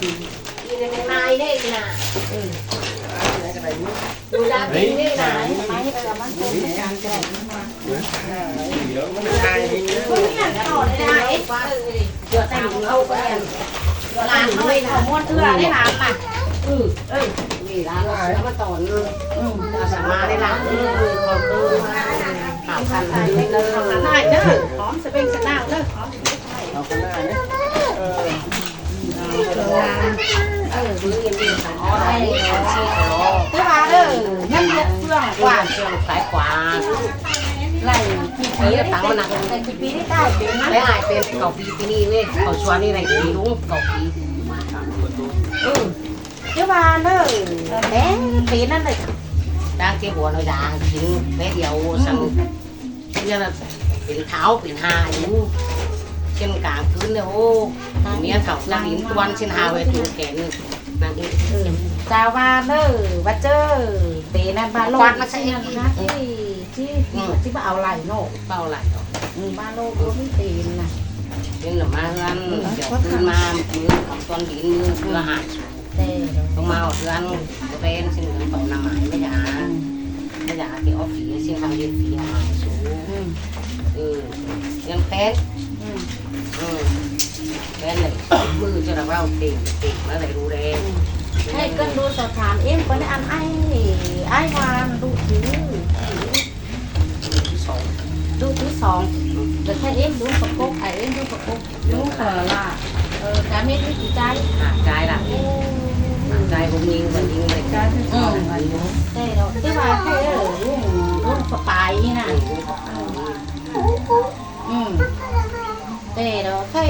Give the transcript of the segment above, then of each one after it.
กินในไม้ได้น่ะดูดากินได้น่ะไม้ให้ไปกับมันเป็นการแจกเดี๋ยวมันชายนี่ต่อได้เดี๋ยวแต่งเอาไปร้านเขาเลยนะม้วนเถื่อได้ร้านน่ะเออเอ้ยนี่ร้านแล้วมาต่อเลยอืมสามาได้ร้านเออขอบคุณข่าวคันเลยเด้อทำได้เด้อหอมสเปงสนาวเด้อหอมเอาข้างหน้าเนี่ยเออเออดีเย็นดีค่ะอ๋ อได้ชีสอ๋อได้มาเด้อนั่นเยอะเฟื่องกว่าเฟื่องสายขวาไล่กี่ปีแล้วตังมันหนักแต่กี่ปีได้ได้เป็นมั้ยได้เป็นเก่าปีปีนี้เว้ยเขาชวนนี่ไรปีลุงเก่าปีเออเจ้าบ้านเด้อแดงปีนั่นเลยดังเจ้าหัวเราด่างทิ้งแม่เดียวสั่งเนี่ยนะเป็นเท้าเป็นหาอยู่ ช่นกลางคืนเนี่ยโอ้เมียเขานางหินตวันเช่นหาไว้ถูแขนนางหินจาวาเนอร์วัดเจอเตนันบาโลกวาดมาใส่ที่อีกนะที่ที่ที่มาเอาไหลโน่เป้าไหลดอกบาโลก็ไม่เตนนะเป็นหรือมาเฮือนเดี๋ยวขึ้นมามือของตอนดินมือเพื่อหาแต่ต้องมาเฮือนก็เป็นสิ่งเหลืองต่อนำหมายไม่ยาไม่ยาที่ออฟฟิศสิ่งทำเรียนฝีหายสูงเออยังแพ้ อืมแพ้เลยมือจะระว่าเต่งเต่งมาเลยรู้แรงให้กันดูสถานเอ็มเป็นอันไอ้ไอ้วานดูถือสองดูถือสองแต่ถ้าเแต่เราที่ว่าให้เออรุ่งรุ่งสปายนี่นะอืมแต่เราใช่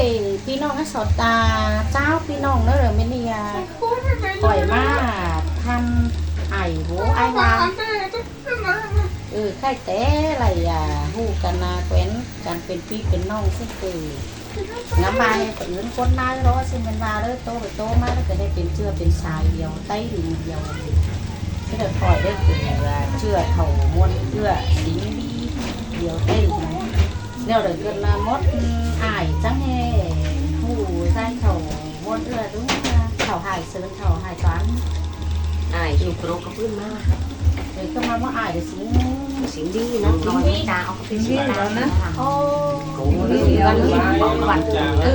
พี่น้องนักสดตาเจ้าพี่น้องเนอะเรอไม่เนี่ยปล่อยมาทำไอ้โหไอ้วาเออใครแต่อะไรอะหูกันนาแคว้นกันเป็นพี่เป็นน้องซึ่งคือน้ำมาให้ปืนคนนายรอซึ่งมันมาแล้วโตไปโตมาแล้วก็ได้เป็นเชื่อเป็นสายเดียวไต้หลิงเดียวที่เราปล่อยได้คือเชื่อเถ่ามวนเชื่อสิงดีเดียวไต้ หลิงนะ nếu được gần là mốt ải trắng hè hủ dai thầu muôn ưa đúng thầu hải sơn thầu hải toán อ่ายอยู่โปรกับพื้นมา rồi cơ mà mốt ải được xíu สิ่งดีนะนอนไม่ดาวเขาเป็นสิ่งดีนะ ô กูนี่ร้านนี้เบาหวาน ừ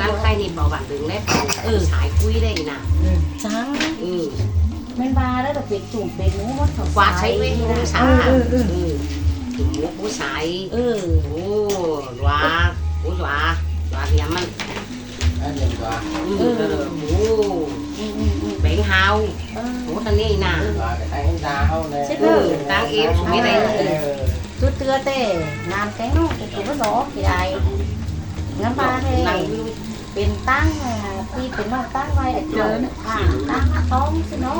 ร้านใครนี่เบาหวานถึงได้เออสายคุยได้นะ trắng อือ men ba đó là việc chủng về mũ mất thầu กวาดใช้ไว้ผู้สาวอือถึงผู้สาย ừ โอ้หวาผู้หวาหวาเหียมันไอ้เรื่องว่าอือโอ้ ừ ừ ừ เบ่งเฮา ừ โอ้ท่านนี่นะว่า แต่ให้ดาวเลย chết เออ rồi ตั้งเอฟไม่ได้ tôi tưa tê làm cái nó thì cũng có gió thì ai ngắm ba นั่ง đây เป็นตั้งอะที่เป็นน้องตั้งไว้แต่เกินอ่าตั้งท้องสิดู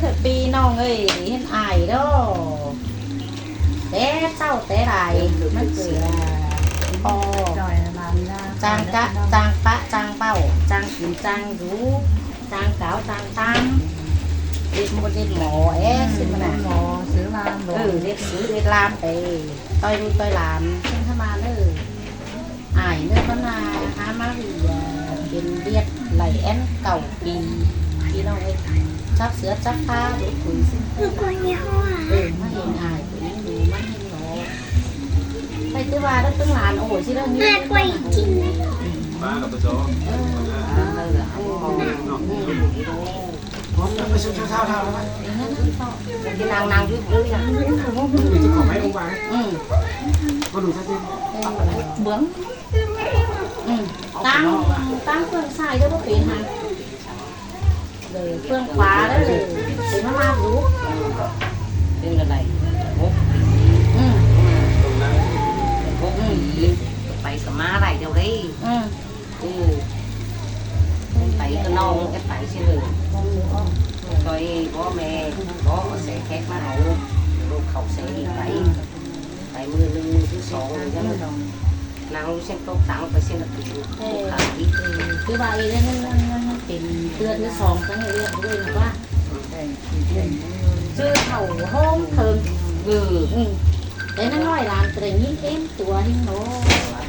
เนาะเลยนะให้มามัดโตเอาเลยเป็นเสื้อเป็นสายโถเต้นสิเถิดปีน้องเอ้ยเห็นอายเด้อแต่เศร้าแต่ไรมันเกิดพอจางกะจางปะจางเป้าจางกินจางรู้จางขาวจางตังเด็ดโมเด็ดหมอเอ๊ะสิมันน่ะหมอซื้อลามเออเด็ดซื้อเด็ดลามไปต่อยดูต่อยลามเช่นเข้ามาเลยอายเนื้อพนาหามาวีเป็นเลียดไหลแอนเก่าปี พี่น้องเอ้ยจับเสือจับปลาดูคุยสิเออมาเห็นอายตัวนี้ดูมันเห็นหนอไปที่ว่าแล้วตึงหลานโอ้ยสิเรื่องนี้มากับตัวโซ่เออเลยเหรอเอาเอาผมไปชุดเท่าเท่าแล้วมั้ยอย่งนั้นนะพ่อที่นางนางยืดเลยนะมีที่ของให้องค์บากอืมก็ดูชัดเจนเบื้องตั้งตั้งเครื่องใส่ด้วยก็เปลี่ยนฮะ เลยเฟื่องฟ้าได้เลยถึงมารู้เป็นอะไรโอ้อืมตรงนั้นโอ้ไปกับมาอะไรเดี๋ยวนี้อืมอือไปก็น้องก็ไปสิเลยมองดูอ้อตอยพ่อแม่พ่อเสียแขกมาเอาลูกเขาเสียไปไปมือหนึ่งมือที่สองเลยจังนางเส้นโต๊ะตังไปเส้นตะกี้ลูกขาอีกคือว่าอีนั่นนั่นนั่น เป็นเตือนที่สองครั้เรียกด้วยนะว่าชื่อเขาห้องเทิงเอออืมแต่นั่งน้อยหลานก็ได้ยินเอ็มตัวหิ้งโน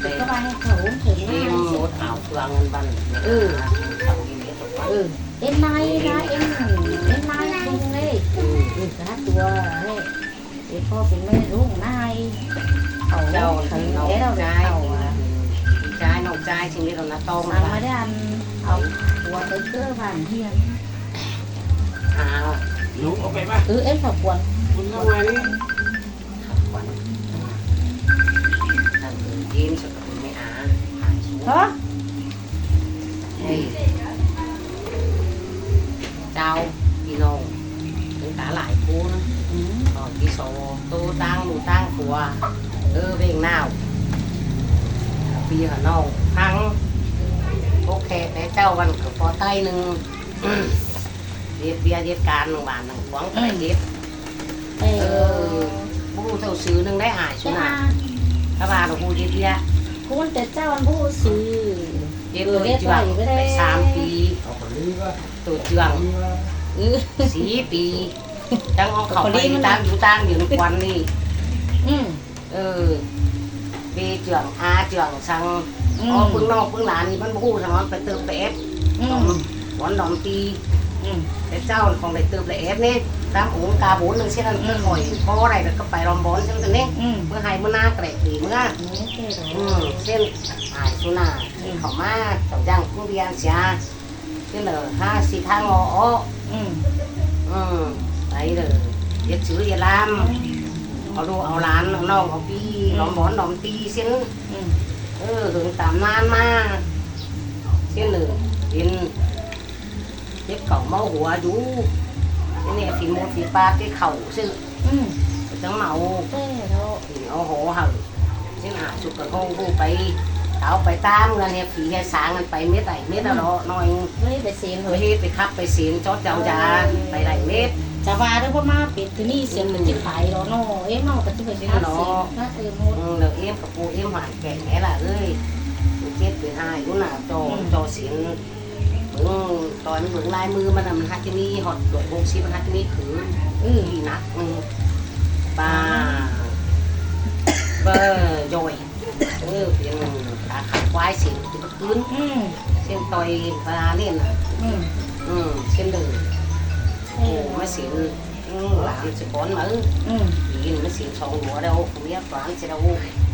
แต่ก็ว่าให้เขาถึงเอ็มง่ายหมดเอาเฟืองเงินบันเขาอีเออเอ็มนายนะเอ็มเอ็มนายจริงเลยอือนะตัวเฮ้ยเอ็มพ่อเป็นแม่ลูกนายเขาเจ้าถึงน้องแล้วชาเรายเขาอะชายน้องชายสิ่งนี้เราหน้าตองสั่งมาได้อัน เอาตัวเตอเกอร์ผ่านเทีย อใต้หนึ่งเย็ดเบียร์เย็ดการหนึ่งบาทหนึ่งหวังก็ได้เย็ดเอเอออผู้เท่าซื้อหนึ่งได้หายชุใช่นาไหมถ้าบาเราผู้เย็ดเบียร์คุณแต่เจ้าอันผู้ซื้อเย็ดเลยเจืองไปสามปีเอาคนนี้ป่ะตัวเจืองเออสี่ปีจังเอาเขาไปตามอยู่ตามอยู่ในควันนี่อืมเออเบเจืองอาเจืองสังอือ๋อมปึ้งนอกปึ้งหลานนี่มันพูดทางนั้นไปเติมไปเอฟอืดอมมห วานดอมตีอืมแต่เจ้าของไปเติมไปเอฟนี่ตามองค์กาบุญหนึ่งเช่นนั้นเมื่อหอยเพราะอะไรก็ไปรอมบอลเช่นกันนี่อืมเมื่อไห้เมื่อหน้าเกรดดีเมื่อนี่เท่เลอืยมเส้นหายสุนาที่เขามาเจ้าจ้างผู้เรียนเสียเช่นเลยห้าสี่ทางงออืมอืมไปเลยเรียกชื่อเรียลามเอาลูกเอาหลานเอาน้องเอาพี่รอมบอลรอมตีเส้นอืมเออถึงตามนานมาเช่นหนึ่ง กินเจ็บเข่าเมาหัวอยู่ที่นี่ฝีมือฝีปลาที่เข่าซึ่งอืมจังเมาเท่แล้วฝีเอาโหเห่าซึ่งหาสุกกระโงผู้ไปเอาไปตามกันเนี่ยฝีให้สางกันไปเม็ดไหนเม็ดละเนาะน้อยไม่ไปเสียงเลไปยเฮ็ดไปคับไปเสียนจอดเจ้าจาไปไหลเม็ดจะว่าได้พ่อมาปิดที่นี่เสียงมันจะขายแล้วเนาะเอ๊ะเนาะก็จะไปทำเสียงถ้าเออหมดอืมเดี๋ยวเอ็มกับปูเอ็มหวานแก่แม่ล่ะเอ้ยเจ็ดเป็นห้าอยู่หนาโจโจเสียนอืม ตอนเหมือนลายมือมันน่ะมันฮัตจะมีหอดดวดวงชีมันฮัตจะมีถืออืมดีนักอืมปลาเบอร์ย่อยเออเป็นตาขับควายเสียงจุดพื้นอืมเส้นต่อยปลาเล่นน่ะอืมอืมเส้นเดินเอโอ้อมาเสียงอืมหลานสะก้อนมาอืมดีนมาเสียงสองหัวแล้วผมเรียกหลานเสียแล้วเส้น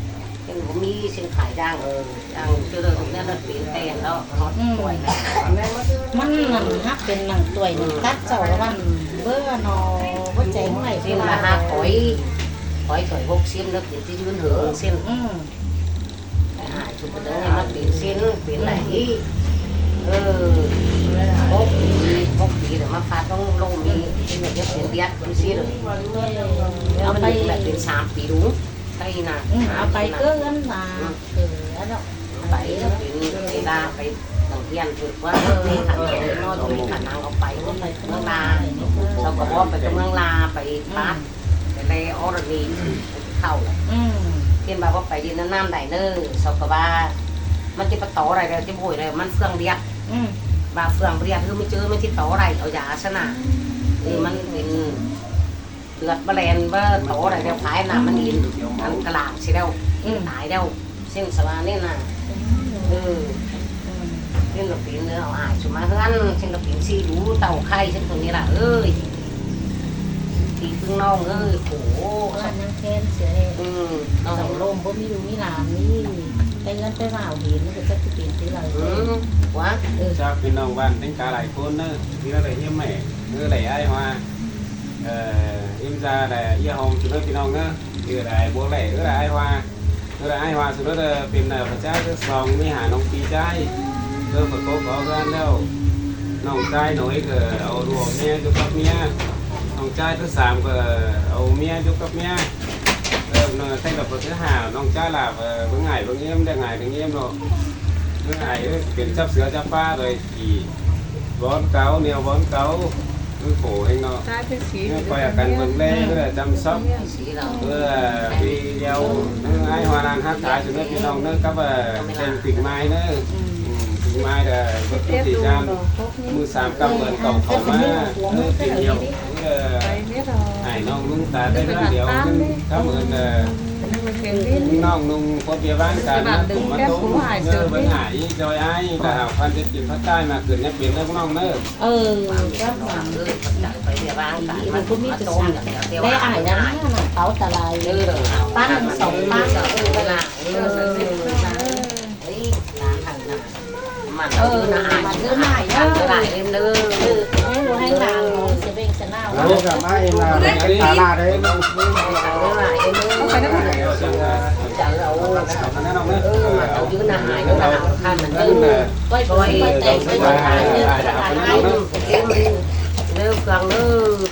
ผมมีเส้นขายย่างเออย่างเจอตรงนี้แล้วเปลี่ยนแปลงแล้วฮอตป่วยมันนั่นฮักเป็นหนังตัวหนึ่งกัดเจ้าละวันเบื่อนอว่าใจเมื่อไหร่เส้นละห้าหอยหอยถอยหกเส้นแล้วเปลี่ยนที่ยืนเหืองเส้นอืมอ่าชุดเดิมมาเปลี่ยนเส้นเปลี่ยนไหนเออหกปีหกปีแต่มาฟาต้องลงมีเป็นแบบเปลี่ยนเดียดเป็นซีเลยเอาไปแบบเป็นสามปีรู้ ใช่นะอืมเอาไปเกินมาเออแล้วเนาะไปเป็นเวลาไปต่างเพียนฝึกว่าเออขันน้อยตรงนี้ขันนางเอาไปเมืองลาเราก็บอกไปเมืองลาไปปัดไปเลยออร์นีเข้าอืมเพียนบอกว่าไปยืนน้ำไหนเนอสกว่ามันจะไปต่ออะไรเราจะบ่อยเลยมันเฟืองเรียกอืมบาเฟืองเรียกคือไม่เจอไม่ที่ต่ออะไรเอายาชนะเออมันเป็น เดือดแมลงว่าต่ออะไรเดี๋ยวขายน้ำมันอินอันกระลางสิแล้วตายแล้วเส้นสวานี่นะเออเส้นกระปินเนื้อเอาหายสุมาเฮือนเส้นกระปินซีรู้เต่าไข่เส้นตรงนี้ล่ะเอ้ยทีพึ่งน้องเอ้ยโหว่ายังแค้นเสียอืมน้องสองลมบ่มีดูมีหลานนี่ไปเงินไปว่าเห็นก็จะเปลี่ยนที่เราอืมวะเออจากพี่น้องบ้านทั้งกาหลายคนเนอะที่เราได้เยี่ยมแม่เมื่อไรไอ้ว่าเอ่ออิ่ม ra là yêu hồng chúng nó พี่น้องเนอะคืออะไรบัวไหลเออไอ้ว่าเออไอ้ว่า สุดแล้วเป็นพระเจ้าก็สองไม่หาน้องปีใจเออฝนตกขอกันแล้วน้องใจหน่อยก็เอารวมเมียจุกับเมียน้องใจ thứ สามก็เอาเมียจุกับเมียเออ thay lập thứ hai น้องใจ là bữa ngày bữa nghiêm đây ngày bữa nghiêm rồi bữa ngày kiểm chấp sửa chấp pha rồi thì bón cáo neo bón cáo với phụ huynh nó coi là cần vườn lên cứ là chăm sóc. Cứ là video ai hoa lan hát thái cho nó cái đồng nó cấp là trên tỉnh mai nữa ừ, tỉnh mai là vượt cái thời gian mua sắm cầm vườn cầu khẩu mà nó tìm hiểu ờ, hải nông lúng tá tới là điều cảm ơn น้องนุ่งโคเบียบ้านกันนะตุ้มมาตุ้มเนื้อเป็นหายจอยไอ้แต่หากพันจะกินพัดใต้มาเกิดเนี่ยเปลี่ยนเรื่องน้องเนื้อเออก็หวังเออจัดไปเดี๋ยวบ้านกันมันก็มีแต่สั่งได้อ่านนะเป๋าตะไลเออปั้นสองปั้นเออเวลาเออเฮ้ยร้านางนั้นมันเออนะมันซื้อใหม่เออหายเล่มเด้อเออให้รู้ให้นางน้องเสเบงสนาว Ini sama ini lah, salah deh. หลายเล่มเด้อ เราเออมันเอายืนหายแล้วนะท่านมันเออก้อยก้อยก้อยแต่งก้อยขายเนี่ายให้เอ็มเลิกกลางเลิก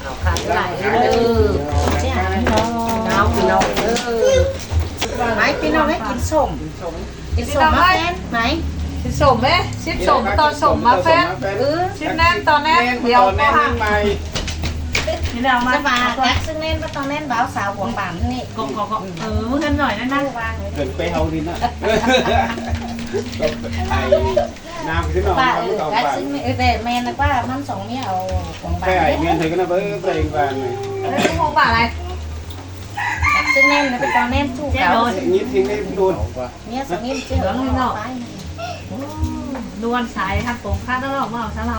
เอาขาดหลายเล่มเด้อเนี่ยน้องเช้าพี่น้องเด้อไหนพี่น้องให้กินส้มกินส้มมาแฟนไหนชิสมไหมชิสมตอนสมมาแฟนเออชิแน่นตอนแน่นเดี๋ยวก็ห่าง นี่เดี๋ยวมาจะมาแท็กซึ่งเล่นก็ต้องเล่นบ่าวสาวหวงบานนี่กบกบเออมึงกันหน่อยนะนั่นะงวางเลย Gần pe hầu đi nè. Ai nam cái ป้า nó เออ không แท็ก phải ซึ่งเออแต่แมนนะว่ามันสองเนี่ยเอาหวงบาน cái ai miền thì cái nó với cái và này แล้วมึงคงป่าอะไรแท็กซึ่งเล่นไปตอนเล่นสู้เขา nhít thì cái luôn เนี่ยสองเนี่ยเชื่อไปนวลสายครับผมคาดแล้วหรอกมาเอาซะเรา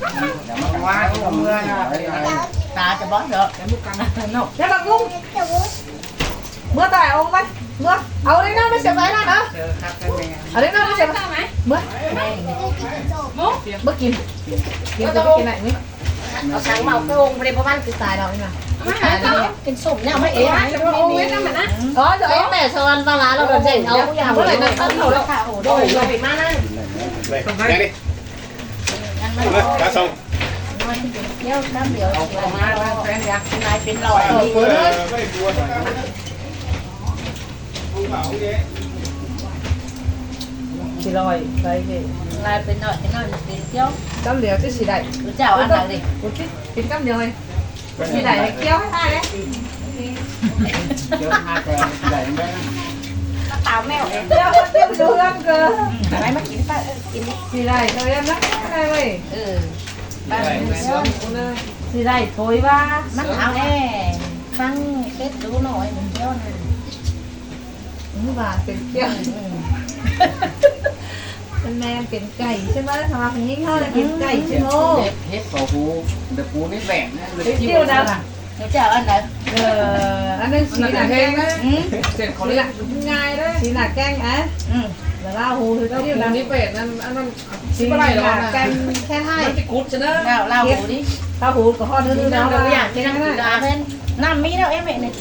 đi อันนั้น đã xong มันเที่ยวน้ำเดียวเอามาแล้วแฟนอยากนายเป็นรอย Ờ, phải buồn không bảo thế สี่ร้อยใช่ไหมนายเป็นหน่อยเป็นหน่อยเป็นเที่ยวกำเหลียวจะสีใดรู้เจ้าอันไหนดิกูคิดกินกำเดียวเลยสีใดเกี้ยวให้ได้เลย Chứ hai cái đẩy mấy. เต่าแมวเองเดี๋ยวเดี๋ยวดูเรื่องเกินอะไรมากินป้ากินสีใดเขาเรียกนะได้เลยเออบ้านสีใดโถยว่ามันเอาแน่ฟังเคสดูหน่อยมันเที่ยวนะนี่ว่าเป็นเกี้ยวเป็นแมงเป็นไก่ใช่ไหมทำมาเป็นยิ่งเท่าเลยกินไก่ใช่ไหม Hết hết cầu phú. Để phú nó vẹn. เป็นะเกี้ยวนะเดี๋ยวจ้าอันไหน เอออันนั้นสีหนาแกงนะอืมสีหนาง่ายเลยสีหนาแกงอะอืมแล้วก็หูคือเกี้ยวนะนี่เป็ดนั่นอันนั้นสีหนาแกงแค่ให้มันจะกุดชนะเล่าเล่าหูดิข้าวหูกับข้าวทื่อๆเรานะเราอยากกินน้ำกินน้ำเพิ่นน้ำมีแล้วเอ้แม่เนี่ย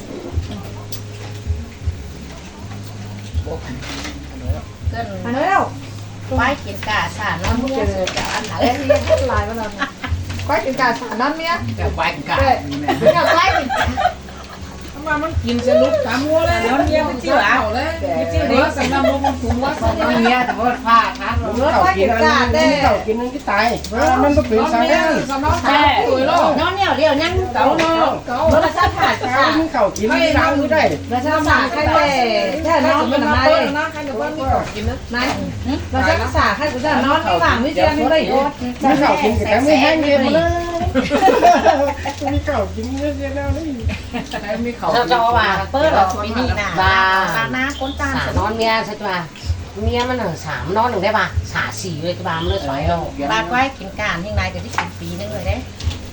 เกินอันนี้แล้วไปกินกาสารน้ำเมียเสือจะอันไหนเอ้ยเรียนลายมาแล้ว ก้อยกินกาสารนั่นเมีย Cái quanh เอ้ย cả. เป็นกับไก่ทำไมมันกินสนุกตามมัวเลยมันเยี่ยมจิ้วเอาเลยไม่จิ้วเนื้อสำนักมันมันถุงว่าสำนัก Nghe thì có pha khác. รถก้อยกินกาเด้ Cậu kín nó cái tài. Nó có ต biến อน sao นี้ đấy. สำนักตาตุ๋ยโลกน้องเนี่ยเดี๋ยวยังเก่าเนาะเก่ารถจะผ่าน Sao nhưng cậu kín nó sao như đây. เราจะสาใครเด้แค่ใครน้องจะมัมันนมามาเลเปิยดนะใครจะว่ามีของกินนะนายเราจะสาใครกูจะนอนไม่หวังไม่เชื่อไม่ได้โอ๊ต Nó cậu kín cái cái mới hay nghe mà nó. Cái cậu kín nó thế nào đấy. ใครมีเขาเราจะว่าเปิ้ลเราปีนี้นะบาหน้าก้นตาสานอนเมียใช่ป่ะเมียมันหนึ่งสามนอนหนึ่งได้ป่ะสาสี่เลยจะบามเลยสอยเราบาก้อยกินการที่นายจะได้กินปีนึงเลยเด้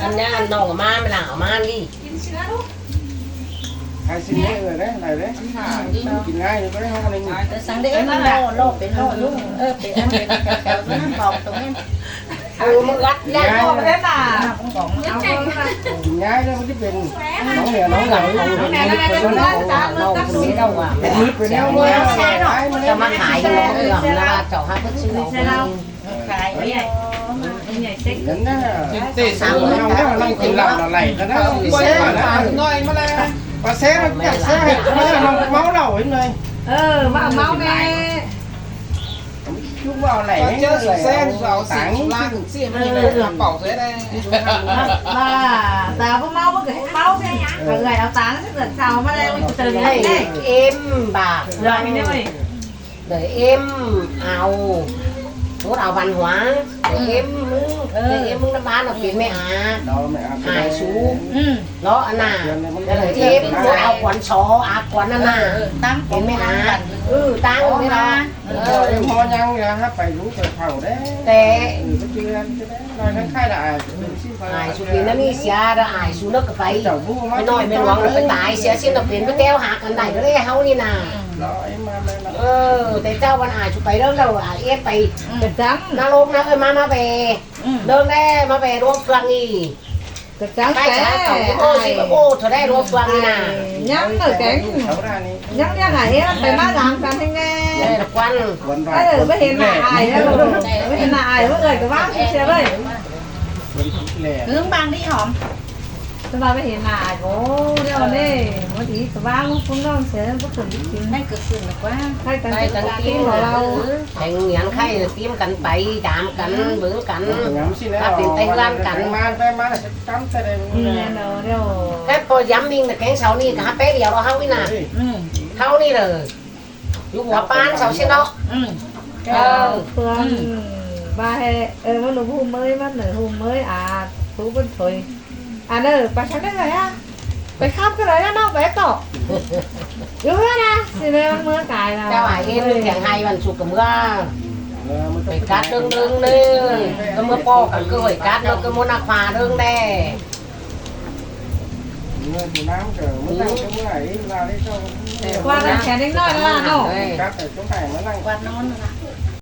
ราเนี่ยเรากินเหล้าเราไหลกันนะปล่อยเซ่มามาหน่อยมาแล้วปลาเซ่มันจัดเซ่เราเมาเหล้าเห็นเลยเออมาเมาแม่ลูกว่าไหลก็ให้เจอเลยแซงเอาสิต่างลากเสียมันเลยเป่าเสียได้มาแต่พวกเมาเมื่อกี้เมาไงเกิดเอาตังค์เกิดเช้ามาแล้วมันจะเจอให้ได้เอ็มบาทเรื่องนี้เลยเดี๋ยวเอ็ม เอาพูดเอาวันหัวเดี๋ยวเอ็มมึงเออเอ็มมึงน้ำบ้านเราเปลี่ยนไม่อาเราไม่เอาหายสูอืมล้ออันน่ะเดี๋ยวเอ็มมึงเอาขวัญชออาขวัญนั่นน่ะตั้งเห็นไหมอาเออตั้งไม่ละเอเอออพอยังเนี่ยครับไปรู้ไปเผาได้แต่เออไปเจอจะได้ลอยทั้งค่ายละเป็นชื่อหายสูปีนั้นนี่เสียแล้วหายสูเลิกกับไปเจ้าบู้มาไม่น้อยไม่หลวงไปตายเสียสิ้นเราเปลี่ยนไปแก้วหากันได้ก็เลยเฮานี่น่ะลอยมาเลยนะเออ แต่เจ้าวันหายสูไปเรื่องเราหายเอ็มไปเกิดจังนรกนะเอ้ยมามาไปอืมเดินได้มาไปรวมฟังอี เกิดจังไปแต่ใช้เขาโอ้สิโอ้เธอได้รวมฟังนี่น่ะยังเกิดแก๊งเขาด้านนี้ยังยังไงไปมาหลังกันให้แน่ได้ละควันวันเออไม่เห็นหน้าอายแล้วไม่เห็นหน้าอายว่าเอ่ยก็ว่าเสียเลยแหล่เรื่องบางที่หอม สบายไม่เห็นหน้าอายโอ้เดี๋ยวนี่วันนี้ก็ว่าลูกคุณน้องเสียพวกคนจริงนั่นก็คือแบบว่าให้กันกินของเราแข่งเหงียนไข่เตรียมกันไปจามกันเบิ่งกันงามสิแล้วมาได้มาจำแต่ได้อืมแน่นอนเดี๋ยวแค่พอย้ำนิ่งแต่แกงเสานี่ก็ฮับเป๊ะเดียวเราเฮานี่น่ะอืมเฮานี่เลยอยู่หัวปานเสาเช่นเนาะอืมเออเพื่อน ba hè ờ mà lúc hôm mới mắt nửa hôm mới à thú bên thôi à nè bà sáng đấy rồi á bà khóc cái đấy nó bé cọ đúng rồi nè xin đây mưa cài là เจ้าหายเอ็นแข่งไฮวันสุกกับเมื่อไปกัดเรื่องเรื่องนึงก็เมื่อป้อกันก็หอยกัดแล้วก็มุนักฟ้าเรื่องแด่เงินน้ำเกิดเมื่อตั้งแต่เมื่อไหร่ลาได้เจ้า qua là chén đánh nói là nó เอ้ยกัดแต่ช่วงไหนมานั่งวันนอนนะ ừ